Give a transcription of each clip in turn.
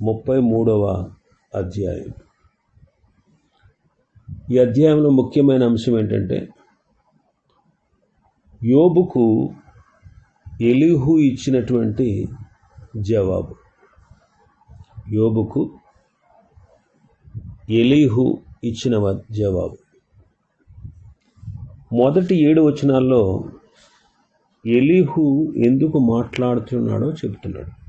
ముప్పై మూడవ అధ్యాయం. ఈ అధ్యాయంలో ముఖ్యమైన అంశం ఏంటంటే యోబుకు ఎలిహు ఇచ్చినటువంటి జవాబు. యోబుకు ఎలీహు ఇచ్చిన జవాబు. మొదటి ఏడు వచనాల్లో ఎలీహు ఎందుకు మాట్లాడుతున్నాడో చెబుతున్నాడు.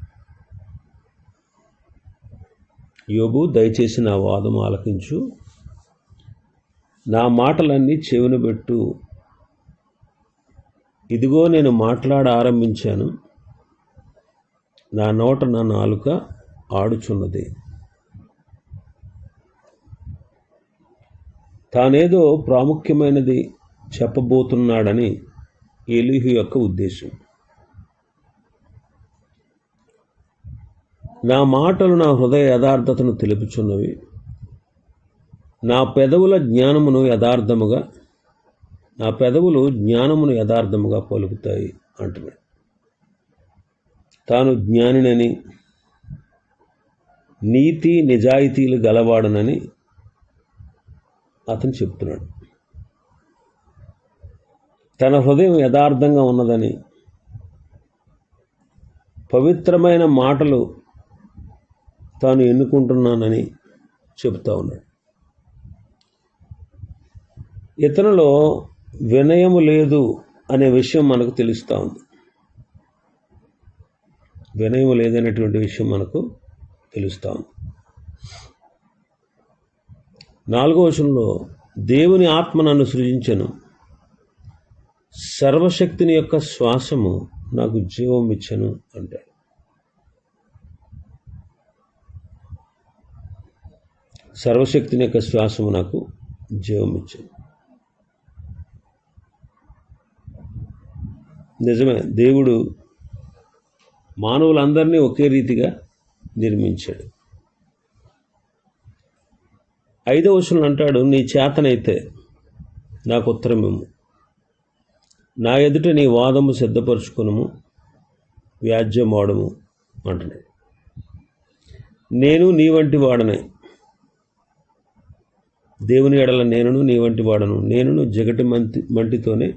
యోబు దయచేసి నా వాదం ఆలకించు. నా మాటలన్నీ చెవిన పెట్టు. ఇదిగో నేను మాట్లాడ ఆరంభించాను. నా నోట నా నాలుక ఆడుచున్నది. తానేదో ప్రాముఖ్యమైనది చెప్పబోతున్నాడని ఎలిహు యొక్క ఉద్దేశం. నా మాటలు నా హృదయ యథార్థతను తెలుపుచున్నవి. నా పెదవుల జ్ఞానమును యథార్థముగా నా పెదవులు జ్ఞానమును యథార్థముగా పలుకుతాయి అంటున్నాడు. తాను జ్ఞానినని నీతి నిజాయితీలు గలవాడనని అతను చెప్తున్నాడు. తన హృదయం యథార్థంగా ఉన్నదని పవిత్రమైన మాటలు తాను ఎన్నుకుంటున్నానని చెబుతా ఉన్నాడు. ఇతనిలో వినయము లేదు అనే విషయం మనకు తెలుస్తూ ఉంది. వినయము లేదనేటువంటి విషయం మనకు తెలుస్తూ ఉంది. నాలుగో వచనంలో దేవుని ఆత్మ నన్ను సృజించను. సర్వశక్తిని యొక్క శ్వాసము నాకు జీవం ఇచ్చను అంటాడు. సర్వశక్తిని యొక్క శ్వాసము నాకు జీవం ఇచ్చింది నిజమే దేవుడు మానవులందరినీ ఒకే రీతిగా నిర్మించాడు. ఐదవ వచనం అంటాడు నీ చేతనైతే నాకు ఉత్తరమేము నా ఎదుట నీ వాదము సిద్ధపరచుకునము వ్యాజ్యమాడము అంటున్నాడు. నేను నీ వంటి వాడనే దేవుని ఎడల నేనును నీ వంటి వాడను. నేనును జగటి మంటి మంటితోనే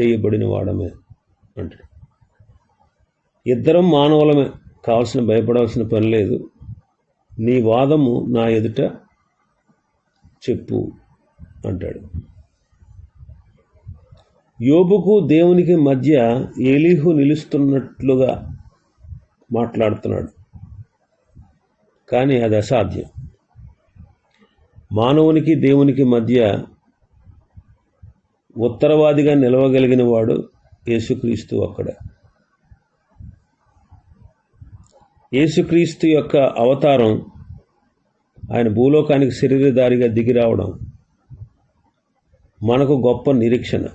చేయబడిన వాడమే అంటాడు. ఇద్దరం మానవులమే. కావాల్సిన భయపడాల్సిన పని లేదు. నీ వాదము నా ఎదుట చెప్పు అంటాడు. యోబుకు దేవునికి మధ్య ఏలీహు నిలుస్తున్నట్లుగా మాట్లాడుతున్నాడు. కానీ అది అసాధ్యం. మానవునికి దేవునికి మధ్య ఉత్తరవాదిగా నిలవగలిగిన వాడు యేసుక్రీస్తు అక్కడ. యేసుక్రీస్తు యొక్క అవతారం ఆయన భూలోకానికి శరీరధారిగా దిగి రావడం మనకు గొప్ప నిరీక్షణ.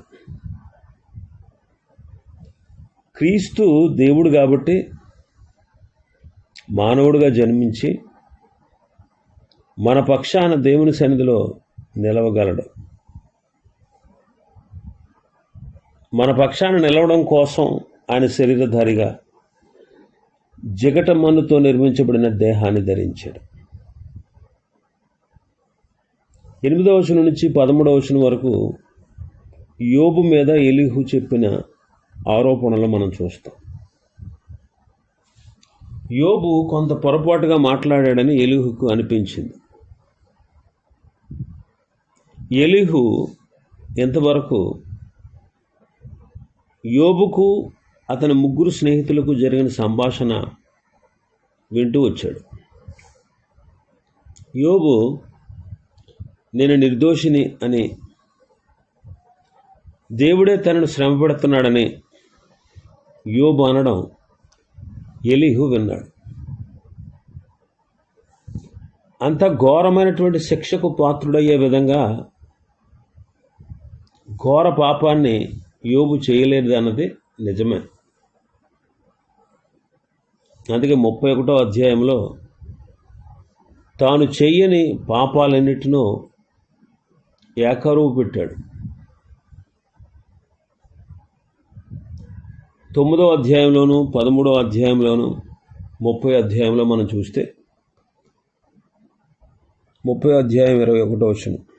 క్రీస్తు దేవుడు కాబట్టి మానవుడిగా జన్మించి మన పక్షాన దేవుని సన్నిధిలో నిలవగలడు. మన పక్షాన నిలవడం కోసం ఆయన శరీరధారిగా జిగట మన్నుతో నిర్మించబడిన దేహాన్ని ధరించాడు. ఎనిమిదవ వచనం నుంచి పదమూడవ వచనం వరకు యోబు మీద ఎలిహు చెప్పిన ఆరోపణలు మనం చూస్తాం. యోబు కొంత పొరపాటుగా మాట్లాడాడని ఎలిహుకు అనిపించింది. ఎలిహు ఎంతవరకు యోబుకు అతని ముగ్గురు స్నేహితులకు జరిగిన సంభాషణ వింటూ వచ్చాడు. యోబు నేను నిర్దోషిని అని దేవుడే తనను శ్రమ పెడుతున్నాడని యోబు అనడం ఎలిహు విన్నాడు. అంత ఘోరమైనటువంటి శిక్షకు పాత్రుడయ్యే విధంగా ఘోర పాపాన్ని యోబు చేయలేదు అన్నది నిజమే. అందుకే ముప్పై ఒకటో అధ్యాయంలో తాను చెయ్యని పాపాలన్నిటినూ ఏకరువు పెట్టాడు. తొమ్మిదో అధ్యాయంలోను పదమూడో అధ్యాయంలోను ముప్పై అధ్యాయంలో మనం చూస్తే ముప్పై అధ్యాయం ఇరవై ఒకటో వచ్చినాం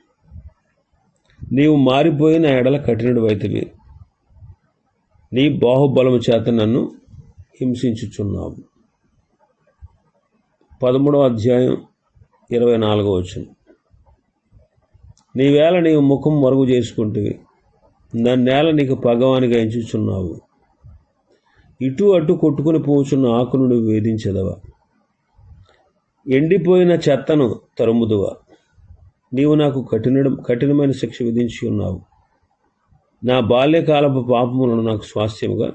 నీవు మారిపోయిన ఎడల కఠినుడు వైతివి నీ బాహుబలము చేత నన్ను హింసించుచున్నావు. పదమూడవ అధ్యాయం ఇరవై నాలుగో వచ్చిన నీవేళ నీవు ముఖం మరుగు చేసుకుంటువి. నన్నేళ నీకు పగవానిగా ఎంచుచున్నావు. ఇటు అటు కొట్టుకుని పోచున్న ఆకును నువ్వు వేధించదవా? ఎండిపోయిన చెత్తను తరుముదువా? నీవు నాకు కఠిన కఠినమైన శిక్ష విధించి ఉన్నావు. నా బాల్యకాలపు పాపములను నాకు స్వాస్థ్యముగా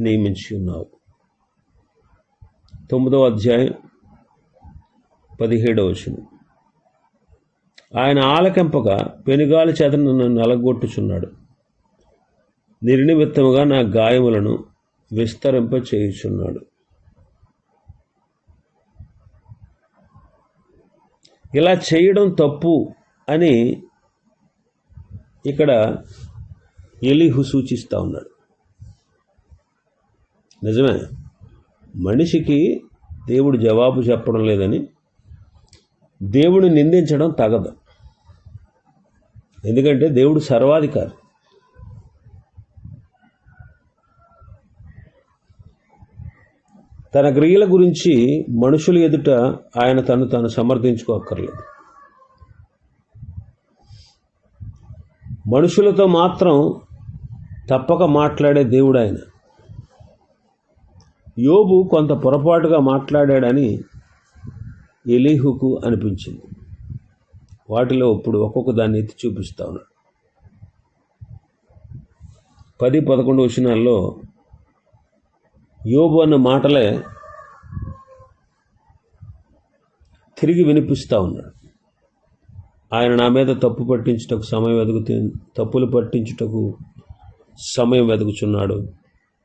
నియమించి ఉన్నావు. తొమ్మిదవ అధ్యాయం పదిహేడవ వచనం. ఆయన ఆలకెంపగా పెనుగాలి చేత నన్ను నలగొట్టుచున్నాడు. నిర్నిమిత్తముగా నా గాయములను విస్తరింప చేయుచున్నాడు ఇలా చేయడం తప్పు అని ఇక్కడ ఎలిహు సూచిస్తూ ఉన్నాడు. నిజమే. మనిషికి దేవుడు జవాబు చెప్పడం లేదని దేవుడిని నిందించడం తగదు. ఎందుకంటే దేవుడు సర్వాధికారి. తన క్రియల గురించి మనుషుల ఎదుట ఆయన తను తాను సమర్థించుకోక్కర్లేదు. మనుషులతో మాత్రం తప్పక మాట్లాడే దేవుడు ఆయన. యోబు కొంత పొరపాటుగా మాట్లాడాడని ఎలీహుకు అనిపించింది. వాటిలో ఇప్పుడు ఒక్కొక్క దాన్ని ఎత్తి చూపిస్తా ఉన్నాడు. పది పదకొండు వచనాల్లో యోబు అన్న మాటలే తిరిగి వినిపిస్తూ ఉన్నాడు. ఆయన నా మీద తప్పు పట్టించుటకు సమయం వెతుకుతు తప్పులు పట్టించుటకు సమయం వెతుకుచున్నాడు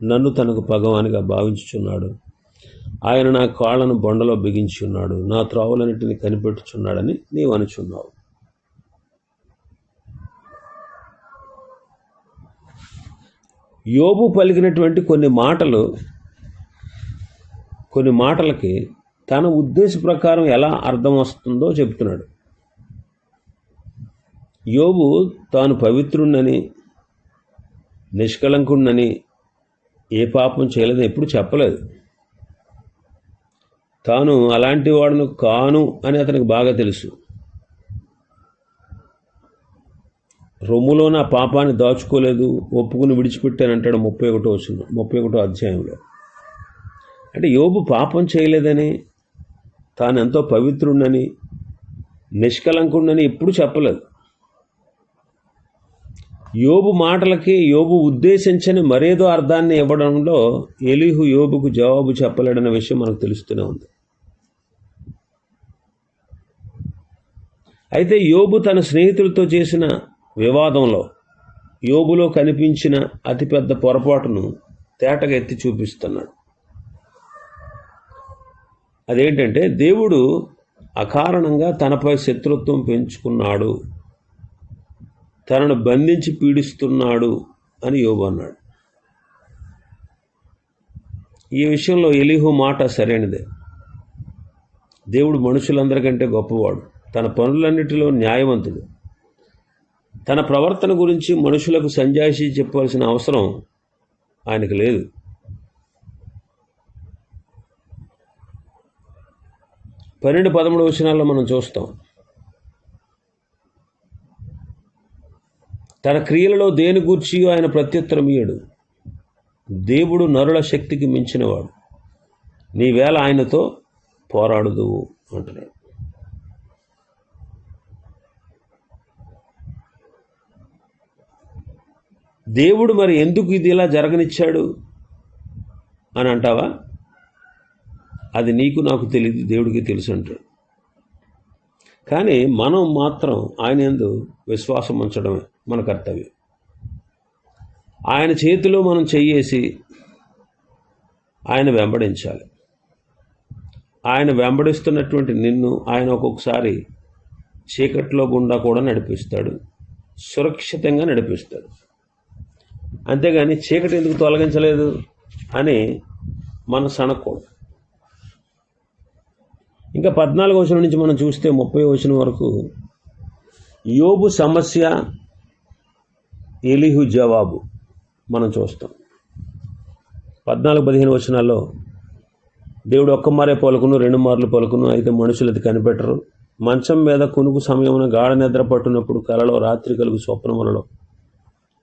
నన్ను తనకు పగవానిగా భావించుచున్నాడు. ఆయన నా కాళ్ళను బొండలో బిగించి ఉన్నాడు. నా త్రావులన్నిటిని కనిపెట్టుచున్నాడని నీవు అనుచున్నావు. యోబు పలికినటువంటి కొన్ని మాటలు కొన్ని మాటలకి తన ఉద్దేశ ప్రకారం ఎలా అర్థం వస్తుందో చెప్తున్నాడు. యోబు తాను పవిత్రుణ్ణని నిష్కళంకుణ్ణని ఏ పాపం చేయలేదని ఎప్పుడు చెప్పలేదు. తాను అలాంటి వాడును కాను అని అతనికి బాగా తెలుసు. రొమ్ములో నా పాపాన్ని దాచుకోలేదు ఒప్పుకుని విడిచిపెట్టానంటాడు ముప్పై ఒకటో వచ్చిన ముప్పై ఒకటో అధ్యాయంలో. అంటే యోబు పాపం చేయలేదని తాను ఎంతో పవిత్రుడని నిష్కలంకుడని ఎప్పుడు చెప్పలేదు. యోబు మాటలకి యోబు ఉద్దేశించని మరేదో అర్థాన్ని ఇవ్వడంలో ఎలీహు యోబుకు జవాబు చెప్పలేడన్న విషయం మనకు తెలుస్తూనే ఉంది. అయితే యోబు తన స్నేహితులతో చేసిన వివాదంలో యోబులో కనిపించిన అతిపెద్ద పొరపాటును తేటగా ఎత్తి చూపిస్తున్నాడు. అదేంటంటే దేవుడు అకారణంగా తనపై శత్రుత్వం పెంచుకున్నాడు. తనను బంధించి పీడిస్తున్నాడు అని యోబు అన్నాడు. ఈ విషయంలో ఎలిహు మాట సరైనదే. దేవుడు మనుషులందరికంటే గొప్పవాడు. తన పనులన్నిటిలో న్యాయవంతుడు. తన ప్రవర్తన గురించి మనుషులకు సంజాయిషి చెప్పవలసిన అవసరం ఆయనకు లేదు. పన్నెండు పదమూడు వచనాల్లో మనం చూస్తాం. తన క్రియలలో దేని గూర్చి ఆయన ప్రత్యుత్తరం ఇయ్యడు. దేవుడు నరుల శక్తికి మించినవాడు. నీవేళ ఆయనతో పోరాడుదు అంటున్నాడు. దేవుడు మరి ఎందుకు ఇది ఇలా జరగనిచ్చాడు అని అంటావా? అది నీకు నాకు తెలియదు దేవుడికి తెలుసు అంటాడు. కానీ మనం మాత్రం ఆయన ఎందు విశ్వాసం ఉంచడమే మన కర్తవ్యం. ఆయన చేతిలో మనం చెయ్యేసి ఆయన వెంబడించాలి. ఆయన వెంబడిస్తున్నటువంటి నిన్ను ఆయన ఒక్కొక్కసారి చీకట్లో గుండా కూడా నడిపిస్తాడు. సురక్షితంగా నడిపిస్తాడు. అంతేగాని చీకటి ఎందుకు తొలగించలేదు అని మన సనకూడదు ఇంకా పద్నాలుగు వచనం నుంచి మనం చూస్తే ముప్పై వచనం వరకు యోబు సమస్య ఎలిహు జవాబు మనం చూస్తాం. పద్నాలుగు పదిహేను వచనాల్లో దేవుడు ఒక్క మారే పలుకును రెండు మార్లు పలుకును అయితే మనుషులు అది కనిపెట్టరు. మంచం మీద కునుకు సమయమున గాఢ నిద్ర పట్టునప్పుడు కలలో రాత్రి కలుగు స్వప్నములలో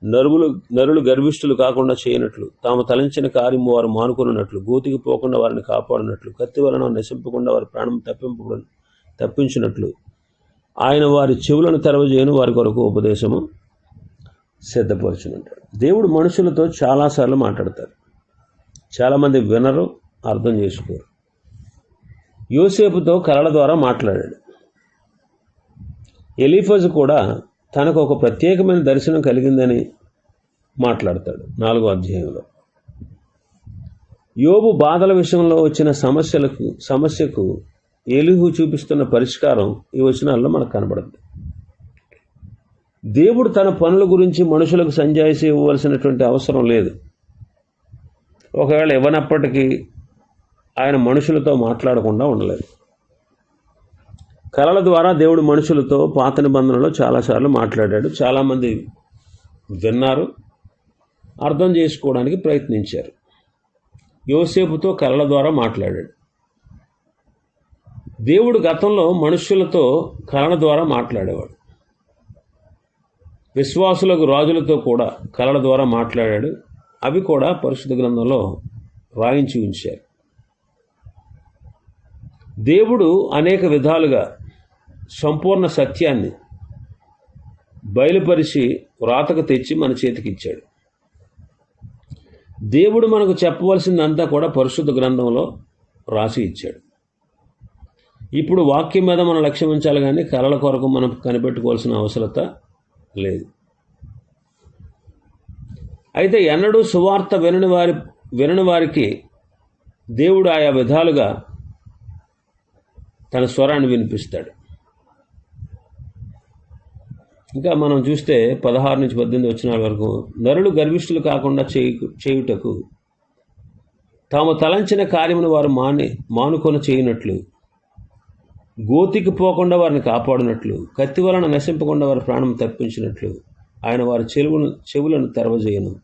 నరువులు నరులు గర్విష్ఠులు కాకుండా చేయనట్లు తాము తలంచిన కార్యము వారు మానుకున్నట్లు గోతికి పోకుండా వారిని కాపాడినట్లు కత్తి వలన నశింపకుండా వారి ప్రాణం తప్పింపు తప్పించినట్లు. ఆయన వారి చెవులను తెరవజేయను వారి కొరకు ఉపదేశము సిద్ధపరచునంటాడు. దేవుడు మనుషులతో చాలాసార్లు మాట్లాడతారు చాలామంది వినరు అర్థం చేసుకోరు. యోసేపుతో కళల ద్వారా మాట్లాడాడు. ఎలీఫజ్ కూడా తనకు ఒక ప్రత్యేకమైన దర్శనం కలిగిందని మాట్లాడతాడు నాలుగో అధ్యాయంలో. యోబు బాధల విషయంలో వచ్చిన సమస్యలకు సమస్యకు ఎలుగు చూపిస్తున్న పరిష్కారం ఈ వచనాల్లో మనకు కనబడుతుంది దేవుడు తన పనుల గురించి మనుషులకు సంజాయిసి ఇవ్వవలసినటువంటి అవసరం లేదు. ఒకవేళ ఇవ్వనప్పటికీ ఆయన మనుషులతో మాట్లాడకుండా ఉండలేదు. కళల ద్వారా దేవుడు మనుషులతో పాత నిబంధనలో చాలాసార్లు మాట్లాడాడు. చాలామంది విన్నారు. అర్థం చేసుకోవడానికి ప్రయత్నించారు. యోసేపుతో కళల ద్వారా మాట్లాడాడు. దేవుడు గతంలో మనుషులతో కళల ద్వారా మాట్లాడేవాడు. విశ్వాసులకు రాజులతో కూడా కళల ద్వారా మాట్లాడాడు. అవి కూడా పరిశుద్ధ గ్రంథంలో రాయించి ఉంచారు. దేవుడు అనేక విధాలుగా సంపూర్ణ సత్యాన్ని బయలుపరిచి వ్రాతకు తెచ్చి మన చేతికి ఇచ్చాడు దేవుడు మనకు చెప్పవలసిందంతా కూడా పరిశుద్ధ గ్రంథంలో రాసి ఇచ్చాడు. ఇప్పుడు వాక్యం మీద మనం లక్ష్యం ఉంచాలి కానీ కళల కొరకు మనం కనిపెట్టుకోవాల్సిన అవసరత లేదు. అయితే ఎన్నడూ సువార్త వినని వారి వినని వారికి దేవుడు ఆయా విధాలుగా తన స్వరాన్ని వినిపిస్తాడు. ఇంకా మనం చూస్తే పదహారు నుంచి పద్దెనిమిది వచ్చిన వరకు నరులు గర్విష్ఠులు కాకుండా చేయు చేయుటకు తాము తలంచిన కార్యమును వారు మాని మానుకొని చేయనట్లు గోతికి పోకుండా వారిని కాపాడినట్లు కత్తి వలన నశింపకుండా వారి ప్రాణం తప్పించినట్లు ఆయన వారి చెవులను చెవులను తెరవజేయను.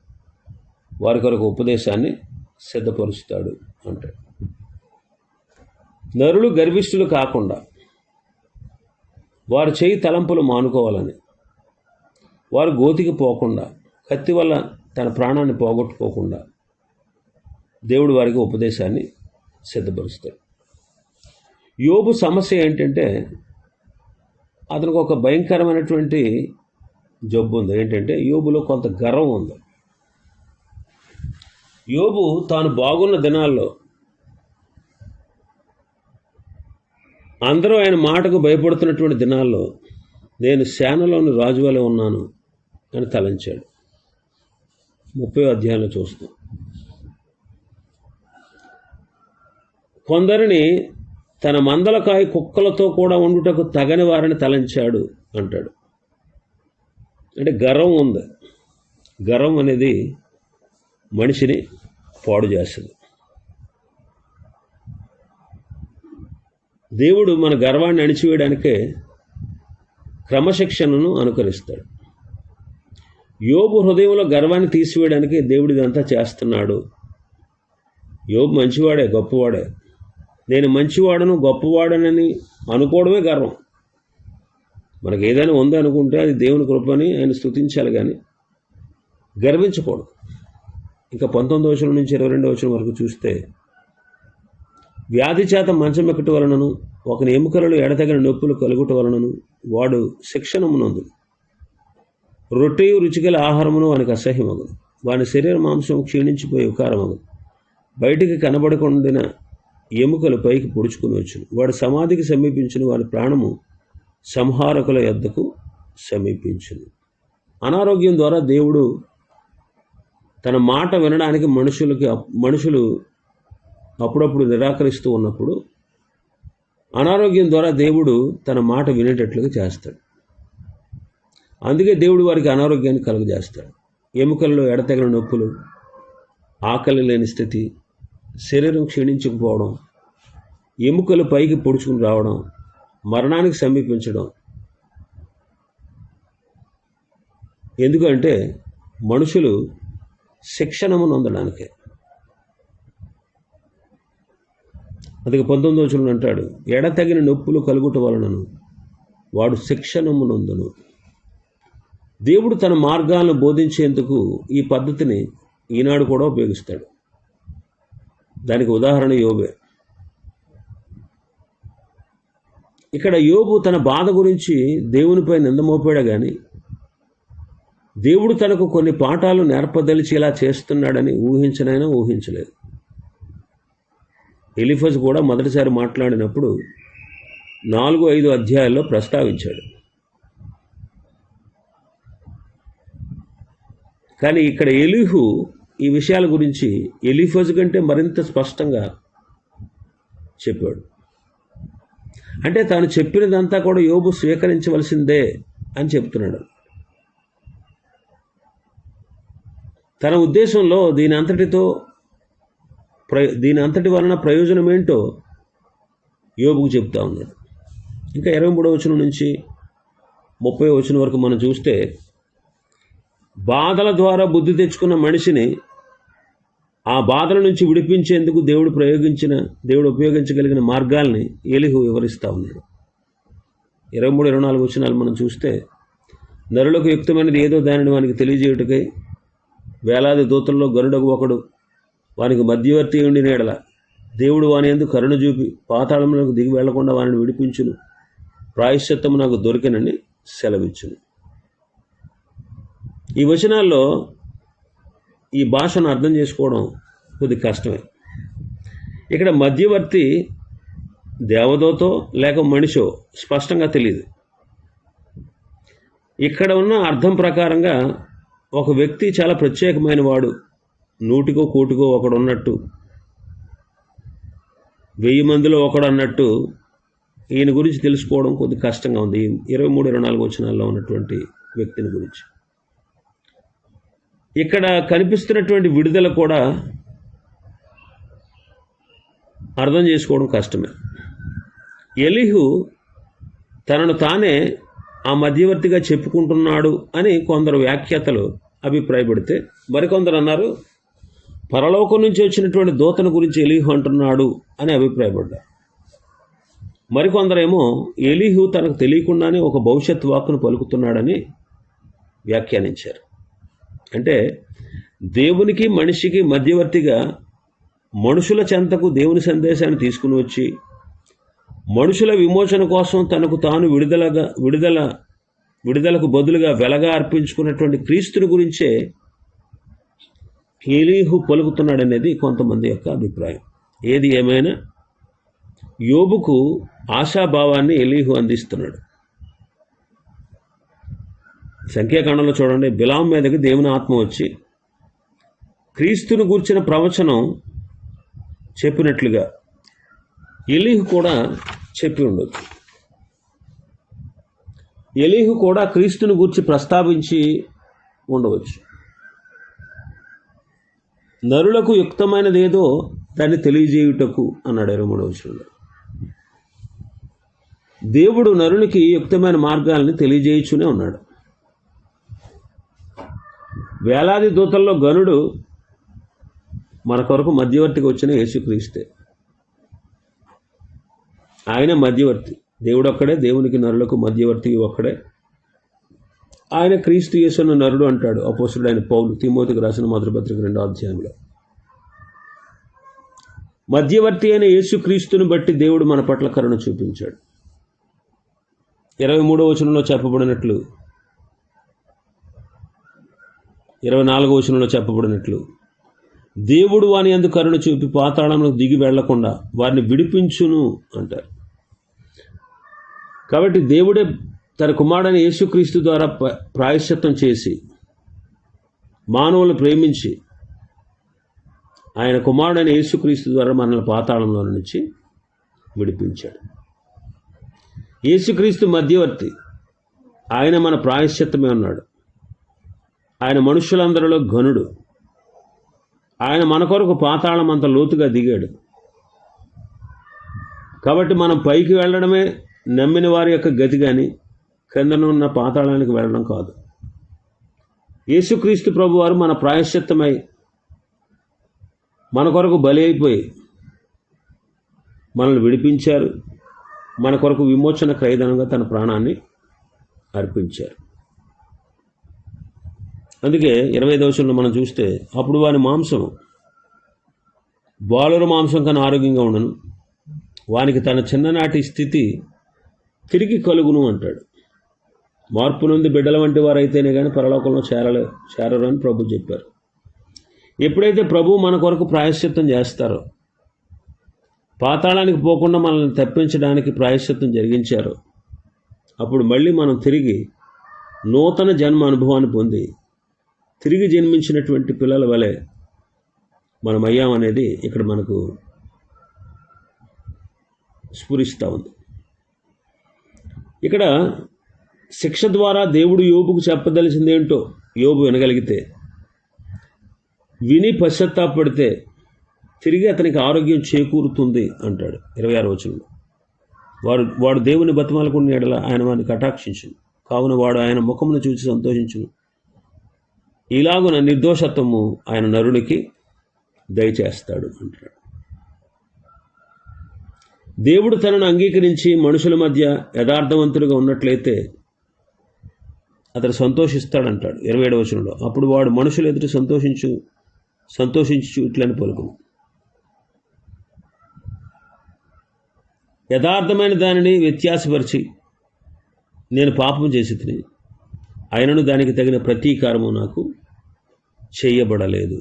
వారి కొరకు ఉపదేశాన్ని సిద్ధపరుస్తాడు అంటాడు. నరులు గర్విష్ఠులు కాకుండా వారు చేయి తలంపులు మానుకోవాలని వారు గోతికి పోకుండా కత్తి వల్ల తన ప్రాణాన్ని పోగొట్టుకోకుండా దేవుడు వారికి ఉపదేశాన్ని సిద్ధపరుస్తాడు యోబు సమస్య ఏంటంటే అతనికి ఒక భయంకరమైనటువంటి జబ్బు ఉంది. ఏంటంటే యోబులో కొంత గర్వం ఉంది. యోబు తాను బాగున్న దినాల్లో అందరూ ఆయన మాటకు భయపడుతున్నటువంటి దినాల్లో నేను సేనలోని రాజువలే ఉన్నాను. అని తలంచాడు. ముప్పై అధ్యాయంలో చూస్తాం. కొందరిని తన మందలకాయ కుక్కలతో కూడా ఉండుటకు తగని వారిని తలంచాడు అంటాడు. అంటే గర్వం ఉంది. గర్వం అనేది మనిషిని పాడు చేస్తుంది. దేవుడు మన గర్వాన్ని అణిచివేయడానికే క్రమశిక్షణను అనుకరిస్తాడు. యోబు హృదయంలో గర్వాన్ని తీసివేయడానికి దేవుడు ఇదంతా చేస్తున్నాడు. యోబు మంచివాడే గొప్పవాడే. నేను మంచివాడను గొప్పవాడనని అనుకోవడమే గర్వం. మనకి ఏదైనా ఉందనుకుంటే అది దేవుని కృపని ఆయన స్థుతించాలి కానీ గర్వించకూడదు. ఇంకా పంతొమ్మిది వచనం నుంచి ఇరవై రెండవ వచనం వరకు చూస్తే వ్యాధి చేత మంచం ఎక్కటి వలనను ఒకని ఎముకలలో ఎడతగిన నొప్పులు కలుగుట వలనను వాడు శిక్షణమునందు రొట్టెయు రుచిగల ఆహారమును వానికి అసహ్యమగును. వాని శరీర మాంసం క్షీణించిపోయి ఉకారమగును బయటికి కనబడకుండిన ఎముకలు పైకి పొడుచుకుని వచ్చును. వాడు సమాధికి సమీపించిన. వాడి ప్రాణము సంహారకుల యొద్దకు సమీపించింది అనారోగ్యం ద్వారా దేవుడు తన మాట వినడానికి మనుషులకి మనుషులు అప్పుడప్పుడు నిరాకరిస్తూ ఉన్నప్పుడు అనారోగ్యం ద్వారా దేవుడు తన మాట వినేటట్లుగా చేస్తాడు. అందుకే దేవుడు వారికి అనారోగ్యాన్ని కలుగజేస్తాడు. ఎముకల్లో ఎడతెగల నొప్పులు ఆకలి లేని స్థితి శరీరం క్షీణించకపోవడం ఎముకలు పైకి పొడుచుకుని రావడం మరణానికి సమీపించడం. ఎందుకంటే మనుషులు శిక్షణము నొందడానికే అందుకే పంతొమ్మిది వచ్చిన అంటాడు ఎడతగిన నొప్పులు కలుగుట వలనను వాడు శిక్షణము నొందును దేవుడు తన మార్గాలను బోధించేందుకు ఈ పద్ధతిని ఈనాడు కూడా ఉపయోగిస్తాడు. దానికి ఉదాహరణ యోబే. ఇక్కడ యోబు తన బాధ గురించి దేవునిపై నిందమోపాడు కానీ దేవుడు తనకు కొన్ని పాఠాలు నేర్పదలిచి ఇలా చేస్తున్నాడని ఊహించనైనా ఊహించలేదు. ఎలిఫజ్ కూడా మొదటిసారి మాట్లాడినప్పుడు నాలుగు ఐదు అధ్యాయాల్లో ప్రస్తావించాడు. కానీ ఇక్కడ ఎలిహు ఈ విషయాల గురించి ఎలిఫజ్ కంటే మరింత స్పష్టంగా చెప్పాడు. అంటే తాను చెప్పినదంతా కూడా యోబు స్వీకరించవలసిందే అని చెప్తున్నాడు. తన ఉద్దేశంలో దీని అంతటితో ప్ర దీని అంతటి వలన ప్రయోజనం ఏంటో యోబుకు చెప్తా ఉన్నాడు ఇంకా ఇరవై మూడవ వచనం నుంచి ముప్పై వచనం వరకు మనం చూస్తే బాధల ద్వారా బుద్ధి తెచ్చుకున్న మనిషిని ఆ బాధల నుంచి విడిపించేందుకు దేవుడు ప్రయోగించిన దేవుడు ఉపయోగించగలిగిన మార్గాల్ని ఏలిహు వివరిస్తూ ఉన్నాడు. ఇరవై మూడు ఇరవై నాలుగు వచనాలు మనం చూస్తే నరులకు యుక్తమైనది ఏదో దానిని వానికి తెలియజేయుటకై వేలాది దూతల్లో గరుడకు ఒకడు వానికి మధ్యవర్తి ఉండి నీడల దేవుడు వాని ఎందుకు కరుణ చూపి పాతాళంలోకి దిగి వెళ్ళకుండా వానిని విడిపించును. ప్రాయశ్చిత్తము నాకు దొరికినని సెలవిచ్చును. ఈ వచనాల్లో ఈ భాషను అర్థం చేసుకోవడం కొద్ది కష్టమే. ఇక్కడ మధ్యవర్తి దేవదోతో లేక మనిషో స్పష్టంగా తెలియదు ఇక్కడ ఉన్న అర్థం ప్రకారంగా ఒక వ్యక్తి చాలా ప్రత్యేకమైన వాడు నూటికో కోటికో ఒకడు ఉన్నట్టు వెయ్యి మందిలో ఒకడు అన్నట్టు ఈయన గురించి తెలుసుకోవడం కొద్ది కష్టంగా ఉంది. ఇరవై మూడు ఇరవై నాలుగు వచనాల్లో ఉన్నటువంటి వ్యక్తిని గురించి. ఇక్కడ కనిపిస్తున్నటువంటి విడుదల కూడా అర్థం చేసుకోవడం కష్టమే. ఎలిహు తనను తానే ఆ మధ్యవర్తిగా చెప్పుకుంటున్నాడు అని కొందరు వ్యాఖ్యాతలు అభిప్రాయపడితే మరికొందరు అన్నారు పరలోకం నుంచి వచ్చినటువంటి దూతను గురించి ఎలీహు అంటున్నాడు అని అభిప్రాయపడ్డారు. మరికొందరేమో ఎలీహు తనకు తెలియకుండానే ఒక భవిష్యత్ వాక్కును పలుకుతున్నాడని వ్యాఖ్యానించారు. అంటే దేవునికి మనిషికి మధ్యవర్తిగా మనుషుల చెంతకు దేవుని సందేశాన్ని తీసుకుని వచ్చి మనుషుల విమోచన కోసం తనకు తాను విడుదలగా విడుదల విడుదలకు బదులుగా వెలగా అర్పించుకున్నటువంటి క్రీస్తుని గురించే ఎలీహు పలుకుతున్నాడనేది కొంతమంది యొక్క అభిప్రాయం. ఏది ఏమైనా యోబుకు ఆశాభావాన్ని ఎలీహు అందిస్తున్నాడు. సంఖ్యాకాండంలో చూడండి. బిలాం మీదకి దేవుని ఆత్మ వచ్చి క్రీస్తును గూర్చిన ప్రవచనం చెప్పినట్లుగా ఎలీహు కూడా చెప్పి ఉండొచ్చు. ఎలీహు కూడా క్రీస్తుని గూర్చి ప్రస్తావించి ఉండవచ్చు. నరులకు యుక్తమైనదేదో దాన్ని తెలియజేయుటకు అన్నాడు ఇరవై మూడవ వచనంలో దేవుడు నరునికి యుక్తమైన మార్గాల్ని తెలియజేయుచునే ఉన్నాడు. వేలాది దూతల్లో గనుడు మన కొరకు మధ్యవర్తికి వచ్చిన యేసుక్రీస్తే. ఆయన మధ్యవర్తి. దేవుడు ఒక్కడే దేవునికి నరులకు మధ్యవర్తి ఒక్కడే. ఆయన క్రీస్తు యేసును నరుడు అంటాడు. అపోసుడు ఆయన పౌలు తిమోతికి రాసిన మధురపత్రిక రెండో అధ్యాయంలో. మధ్యవర్తి అయిన యేసుక్రీస్తుని బట్టి దేవుడు మన పట్ల కరుణ చూపించాడు. ఇరవై మూడో వచనంలో చెప్పబడినట్లు ఇరవై నాలుగో వచనంలో చెప్పబడినట్లు. దేవుడు వాని ఎందుకు కరుణ చూపి పాతాళంలో దిగి వెళ్ళకుండా వారిని విడిపించును అంటారు. కాబట్టి దేవుడే తన కుమారుడైన యేసుక్రీస్తు ద్వారా ప్రాయశ్చిత్తం చేసి మానవులను ప్రేమించి ఆయన కుమారుడైన యేసుక్రీస్తు ద్వారా మనల్ని పాతాళంలో నుంచి విడిపించాడు. యేసుక్రీస్తు మధ్యవర్తి. ఆయన మన ప్రాయశ్చిత్తమే ఉన్నాడు ఆయన మనుషులందరిలో ఘనుడు. ఆయన మన కొరకు పాతాళం అంత లోతుగా దిగాడు. కాబట్టి మనం పైకి వెళ్ళడమే నమ్మిన వారి యొక్క గతి కానీ క్రిందనున్న పాతాళానికి వెళ్ళడం కాదు. యేసుక్రీస్తు ప్రభు వారు మన ప్రాయశ్చిత్తమై మన కొరకు బలి అయిపోయి మనల్ని విడిపించారు. మన కొరకు విమోచన క్రయదనంగా తన ప్రాణాన్ని అర్పించారు. అందుకే ఇరవై దోషంలో మనం చూస్తే అప్పుడు వాని మాంసం బాలుర మాంసం కన్నా ఆరోగ్యంగా ఉండను. వానికి తన చిన్ననాటి స్థితి తిరిగి కలుగును అంటాడు. మార్పు నుండి బిడ్డల వంటి వారైతేనే కానీ పరలోకంలో చేరలే చేరరు అని ప్రభు చెప్పారు. ఎప్పుడైతే ప్రభు మన కొరకు ప్రాయశ్చిత్తం చేస్తారో పాతాళానికి పోకుండా మనల్ని తప్పించడానికి ప్రాయశ్చిత్తం జరిగించారో అప్పుడు మళ్ళీ మనం తిరిగి నూతన జన్మ అనుభవాన్ని పొంది తిరిగి జన్మించినటువంటి పిల్లల వలె మనం అయ్యామనేది ఇక్కడ మనకు స్ఫురిస్తూ ఉంది. ఇక్కడ శిక్ష ద్వారా దేవుడు యోబుకు చెప్పదలిసింది ఏంటో యోబు వినగలిగితే విని పశ్చాత్తాపడితే తిరిగి అతనికి ఆరోగ్యం చేకూరుతుంది అంటాడు ఇరవై ఆరు వచనంలో. వారు వాడు దేవుని బతిమాలకున్న ఎడల ఆయన వారిని కటాక్షించును కావున వాడు ఆయన ముఖమును చూసి సంతోషించును. ఇలాగున నిర్దోషత్వము ఆయన నరునికి దయచేస్తాడు అంటాడు. దేవుడు తనను అంగీకరించి మనుషుల మధ్య యథార్థవంతుడిగా ఉన్నట్లయితే అతడు సంతోషిస్తాడంటాడు ఇరవై ఏడవ వచనంలో. అప్పుడు వాడు మనుషులు ఎదుటి సంతోషించు సంతోషించు ఇట్లని పలుకును. యథార్థమైన దానిని వ్యత్యాసపరిచి నేను పాపం చేసి తిని అయినను దానికి తగిన ప్రతీకారము నాకు చేయబడలేదు.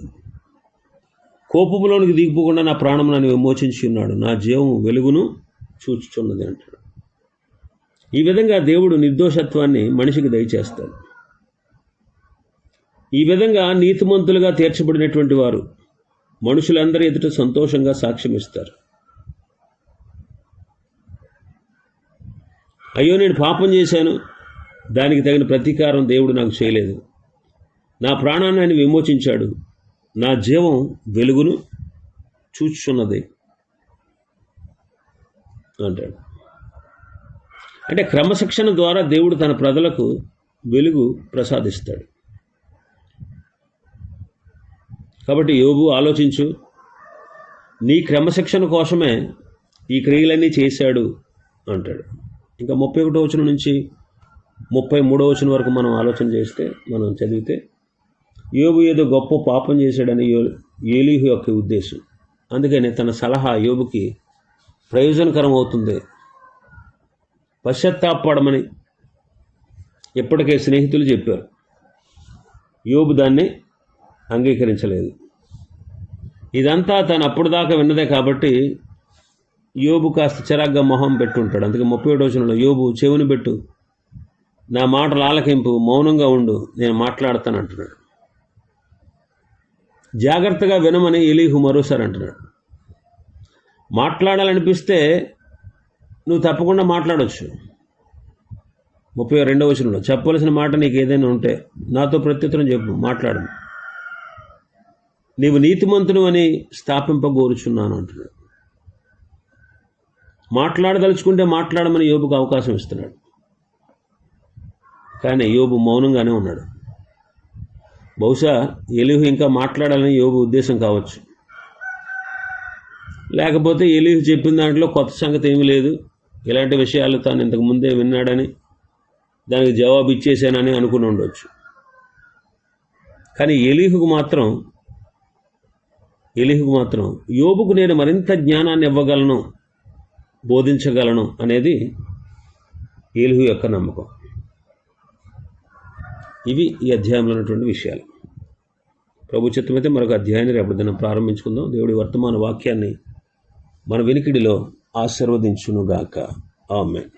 కోపములోనికి దిగిపోకుండా నా ప్రాణం నన్ను విమోచించి ఉన్నాడు. నా జీవం వెలుగును చూచుచున్నది అంటాడు. ఈ విధంగా దేవుడు నిర్దోషత్వాన్ని మనిషికి దయచేస్తాడు. ఈ విధంగా నీతిమంతులుగా తీర్చబడినటువంటి వారు మనుషులందరి ఎదుట సంతోషంగా సాక్ష్యమిస్తారు. అయ్యో నేను పాపం చేశాను. దానికి తగిన ప్రతీకారం దేవుడు నాకు చేయలేదు. నా ప్రాణాన్ని ఆయన విమోచించాడు. నా జీవం వెలుగును చూచున్నది అంటాడు. అంటే క్రమశిక్షణ ద్వారా దేవుడు తన ప్రజలకు వెలుగు ప్రసాదిస్తాడు. కాబట్టి యోబు ఆలోచించు. నీ క్రమశిక్షణ కోసమే ఈ క్రియలన్నీ చేశాడు అంటాడు. ఇంకా ముప్పై ఒకటో వచనం నుంచి ముప్పై మూడో వచనం వరకు మనం ఆలోచన చేస్తే మనం చదివితే యోబు ఏదో గొప్ప పాపం చేశాడని యో ఏలీహు యొక్క ఉద్దేశం. అందుకని తన సలహా యోబుకి ప్రయోజనకరం అవుతుంది. పశ్చాత్తాపడమని ఇప్పటికే స్నేహితులు చెప్పారు. యోబు దాన్ని అంగీకరించలేదు. ఇదంతా తను అప్పుడు దాకా విన్నదే కాబట్టి యోబు కాస్త చిరాగ్గా మొహం పెట్టుంటాడు. అందుకే ముప్పై ఏడు వచనంలో యోబు చెవుని పెట్టు నా మాటలు ఆలకింపు మౌనంగా ఉండు నేను మాట్లాడతాను అంటున్నాడు జాగ్రత్తగా వినమని ఎలీహు మరోసారి అంటున్నాడు. మాట్లాడాలనిపిస్తే నువ్వు తప్పకుండా మాట్లాడవచ్చు ముప్పై రెండవ వచనంలో చెప్పవలసిన మాట నీకు ఏదైనా ఉంటే నాతో ప్రత్యుత్తరం చెప్పు మాట్లాడు నీవు నీతిమంతుడు అని స్థాపింపగోరుచున్నాను అంటున్నాడు. మాట్లాడదలుచుకుంటే మాట్లాడమని యోబుకు అవకాశం ఇస్తున్నాడు. కానీ యోబు మౌనంగానే ఉన్నాడు. బహుశా ఎలిహు ఇంకా మాట్లాడాలని యోబు ఉద్దేశం కావచ్చు. లేకపోతే ఎలిహు చెప్పిన దాంట్లో కొత్త సంగతి ఏమీ లేదు. ఇలాంటి విషయాలు తాను ఇంతకు ముందే విన్నాడని దానికి జవాబు ఇచ్చేసానని అనుకుని ఉండొచ్చు. కానీ ఎలిహుకు మాత్రం ఎలిహుకు మాత్రం యోబుకు నేను మరింత జ్ఞానాన్ని ఇవ్వగలను బోధించగలను అనేది ఎలిహు యొక్క నమ్మకం. ఇవి ఈ అధ్యాయంలో ఉన్నటువంటి విషయాలు. ప్రభు చిత్తమైతే మరొక అధ్యాయాన్ని రేపటి దినం ప్రారంభించుకుందాం. దేవుడి వర్తమాన వాక్యాన్ని మన వెనికిడిలో ఆశీర్వదించునుగాక. ఆమెన్.